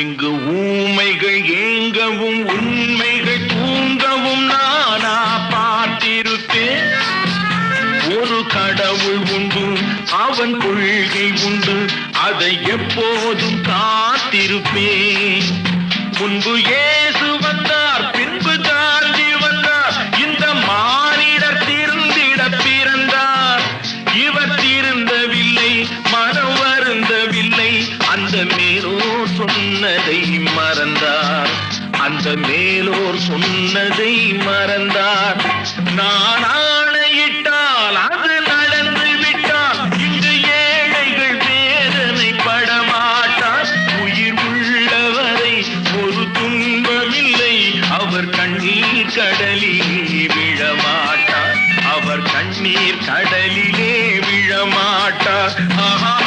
இங்கு ஊமைகள் ஏங்கவும் உண்மைகள் தூங்கவும் நானா பார்த்திருப்பேன் ஒரு கடவுள் உண்டு அவன் கொள்கை உண்டு அதை எப்போதும் காத்திருப்பேன். முன்பு ஏசு வந்தார் பின்பு தாண்டி வந்தார் இந்த மானிடர் திருந்திட பிறந்தார். இவர் திருந்தவில்லை மனம் வருந்தவில்லை அந்த மேலோ சொன்னதை மறந்தார். அந்த மேலோர் சொன்னதை மறந்தார். நான் ஆணையிட்டால் அது நடந்து விட்டால் இன்று ஏழைகள் வேதனை படமாட்டார் உயிர் உள்ளவரை ஒரு துன்பமில்லை. அவர் கண்ணீர் கடலில் விழமாட்டார். அவர் கண்ணீர் கடலிலே விழமாட்டார். ஆஹா.